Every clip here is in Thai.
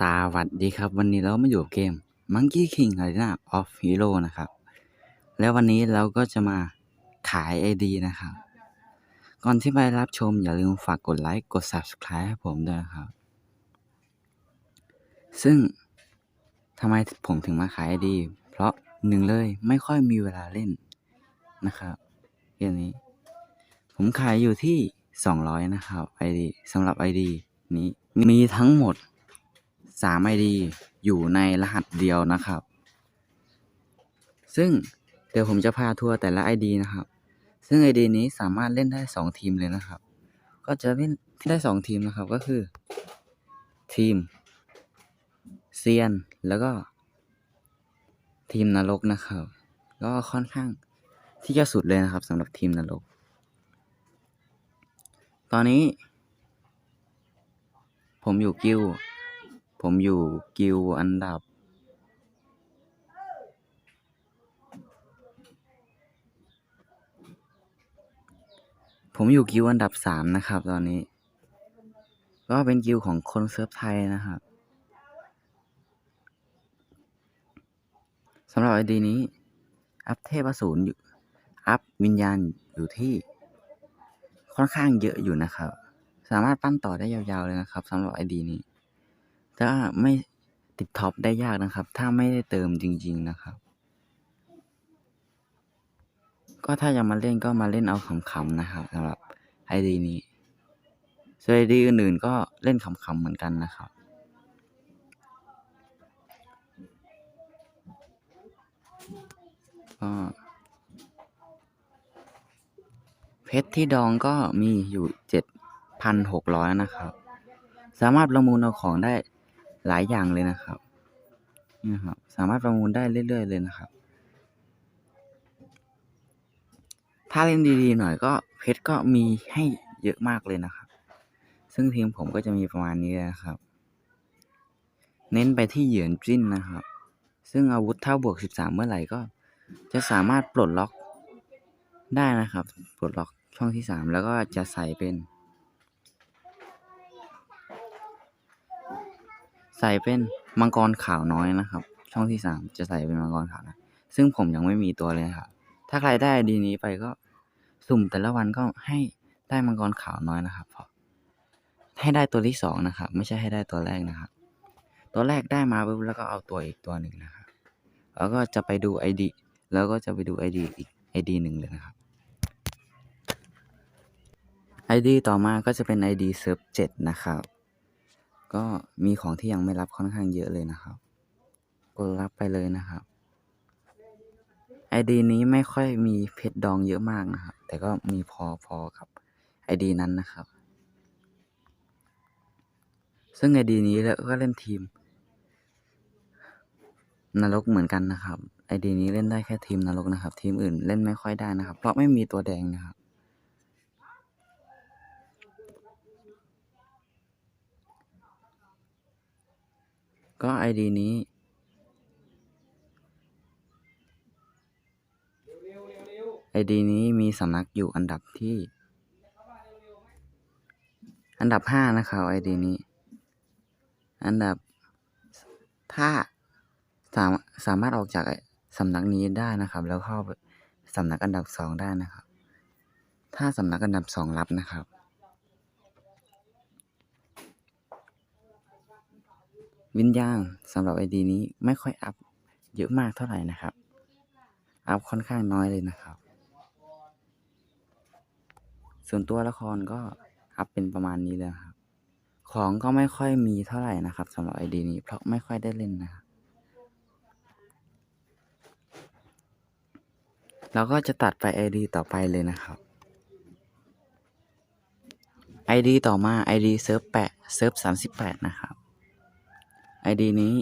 สวัสดีครับ วันนี้เรามาอยู่เกม Monkey King Arena of Hero นะครับ แล้ววันนี้เราก็จะมาขาย ID นะครับ ก่อนที่ไปรับชมอย่าลืมฝากกดไลค์กด Subscribe ให้ผมด้วยนะครับ ซึ่งทำไมผมถึงมาขาย ID เพราะหนึ่งเลยไม่ค่อยมีเวลาเล่นนะครับเกมนี้ ผมขายอยู่ที่ 200 นะครับ ID สำหรับ ID นี้มีทั้งหมด 3 ID อยู่ในรหัสเดียวนะครับ ซึ่งเดี๋ยวผมจะพาทัวร์แต่ละ ID นะครับ ซึ่ง ID นี้สามารถเล่นได้ 2 ทีมเลยนะครับ ก็จะเล่นได้ 2 ทีมนะครับก็คือ ทีมเซียนแล้วก็ ทีมนรกนะครับ ก็ค่อนข้างที่จะสุดเลยนะครับสำหรับทีมนรก ตอนนี้ ผมอยู่กิลด์ ผมอยู่กิลด์อันดับผมอยู่กิลด์อันดับสามนะครับ ตอนนี้ ก็เป็นกิลด์ของคนเซิร์ฟไทยนะครับสำหรับไอดีนี้ อัพเทพอสูรอยู่ อัพวิญญาณอยู่ที่ค่อนข้างเยอะอยู่นะครับ สามารถปั้นต่อได้ยาวๆเลยนะครับสำหรับไอดีนี้ ถ้าไม่ติดท็อปได้ยากนะครับ ถ้าไม่ได้เติมจริง ๆนะครับ ก็ถ้าอยากมาเล่นก็มาเล่นเอาขำๆนะครับสำหรับไอดีนี้ส่วนไอดีอื่นๆก็เล่นขำๆเหมือนกันนะครับก็เพชรที่ดองก็มีอยู่เจ็ดพันหกร้อยนะครับ สามารถประมูลเอาของได้ หลายอย่างเลยนะครับนี่นะครับ สามารถประมูลได้เรื่อยๆเลยนะครับ ถ้าเล่นดีๆหน่อยก็เพชรก็มีให้เยอะมากเลยนะครับ ซึ่งทีมผมก็จะมีประมาณนี้นะครับ เน้นไปที่เหยือนจิ้นนะครับ ซึ่งอาวุธเท่าบวก 13 เมื่อไหร่ก็ จะสามารถปลดล็อกได้นะครับ ปลดล็อกช่องที่ 3 แล้วก็จะใส่เป็น ใส่เป็นมังกรขาวน้อยนะครับ ช่องที่3จะใส่เป็นมังกรขาวนะซึ่งผมยังไม่มีตัวเลยครับ ถ้าใครได้ดีนี้ไปก็สุ่มแต่ละวันก็ให้ได้มังกรขาวน้อยนะครับพราะให้ได้ตัวที่สองนะครับ ไม่ใช่ให้ได้ตัวแรกนะครับ ตัวแรกได้มาปุ๊บแล้วก็เอาตัวอีกตัวหนึ่งนะครับแล้วก็จะไปดู ID แล้วก็จะไปดู ID อีก ID หนึ่งเลยนะครับ ID ต่อมาก็จะเป็น ID เซิร์ฟ7นะครับ ก็มีของที่ยังไม่รับค่อนข้างเยอะเลยนะครับ กดรับไปเลยนะครับ ID นี้ไม่ค่อยมีเพชรดองเยอะมากนะครับ แต่ก็มีพอพอกับ ID นั้นนะครับ ซึ่ง ID นี้แล้วก็เล่นทีม นรกเหมือนกันนะครับ ID นี้เล่นได้แค่ทีมนรกนะครับ ทีมอื่นเล่นไม่ค่อยได้นะครับ เพราะไม่มีตัวแดงนะครับ ก็ ID นี้ ID นี้มีสำนักอยู่อันดับที่ อันดับห้านะครับ ID นี้ อันดับถ้าสามสามารถออกจากสำนักนี้ได้นะครับ แล้วเข้าสำนักอันดับสองได้นะครับ ถ้าสำนักอันดับสองรับนะครับ วิญญาณสำหรับ ID นี้ไม่ค่อยอัพเยอะมากเท่าไหร่นะครับ อัพค่อนข้างน้อยเลยนะครับ ส่วนตัวละครก็อัพเป็นประมาณนี้เลยครับ ของก็ไม่ค่อยมีเท่าไหร่นะครับสำหรับ ID นี้เพราะไม่ค่อยได้เล่นนะครับเราก็จะตัดไป ID ต่อไปเลยนะครับ ID ต่อมา ID เซิร์ฟแปดเซิร์ฟสามสิบแปดนะครับ ID นี้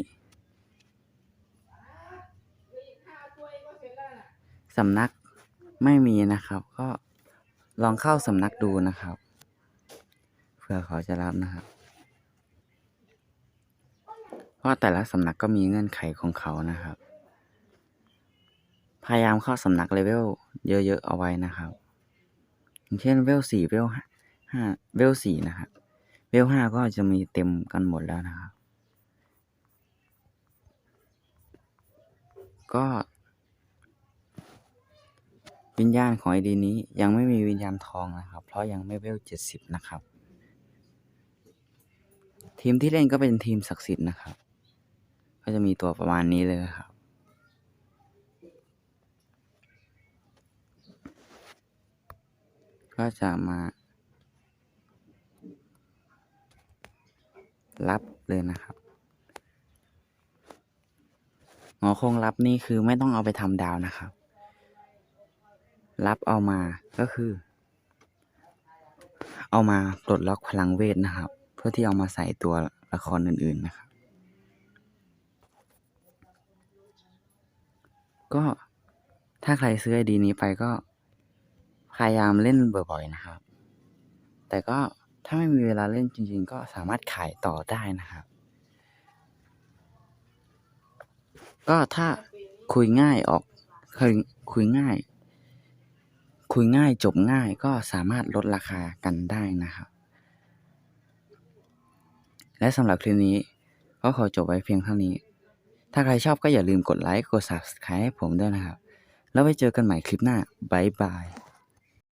สำนักไม่มีนะครับ ก็ลองเข้าสำนักดูนะครับเผื่อเขาจะรับนะครับ เพราะแต่ละสำนักก็มีเงื่อนไขของเขานะครับ พยายามเข้าสำนักเลเวลเยอะ ๆ เอาไว้นะครับอย่างเช่นเวลสี่เวลห้าเวลสี่นะครับ เวลห้าก็จะมีเต็มกันหมดแล้วนะครับ ก็ วิญญาณของไอดีนี้ยังไม่มีวิญญาณทองนะครับ เพราะยังไม่เวลเจ็ดสิบนะครับ ทีมที่เล่นก็เป็นทีมศักดิ์สิทธิ์นะครับ ก็จะมีตัวประมาณนี้เลยครับ ก็จะมา รับเลยนะครับห งอคงรับนี่คือไม่ต้องเอาไปทำดาวนะครับ รับเอามาก็คือ เอามาปลดล็อกพลังเวทนะครับ เพื่อที่เอามาใส่ตัวละครอื่นๆนะครับ ก็ถ้าใครซื้อไอดีนี้ไปก็พยายามเล่นบ่อยๆนะครับ แต่ก็ถ้าไม่มีเวลาเล่นจริงๆ ก็สามารถขายต่อได้นะครับ ก็ถ้าคุยง่ายออกคุยคุยง่าย คุยง่ายจบง่ายก็สามารถลดราคากันได้นะครับ และสำหรับคลิปนี้ก็ขอจบไว้เพียงเท่านี้ ถ้าใครชอบก็อย่าลืมกดไลค์ กด subscribe ให้ผมด้วยนะครับ แล้วไว้เจอกันใหม่คลิปหน้า บ๊ายบาย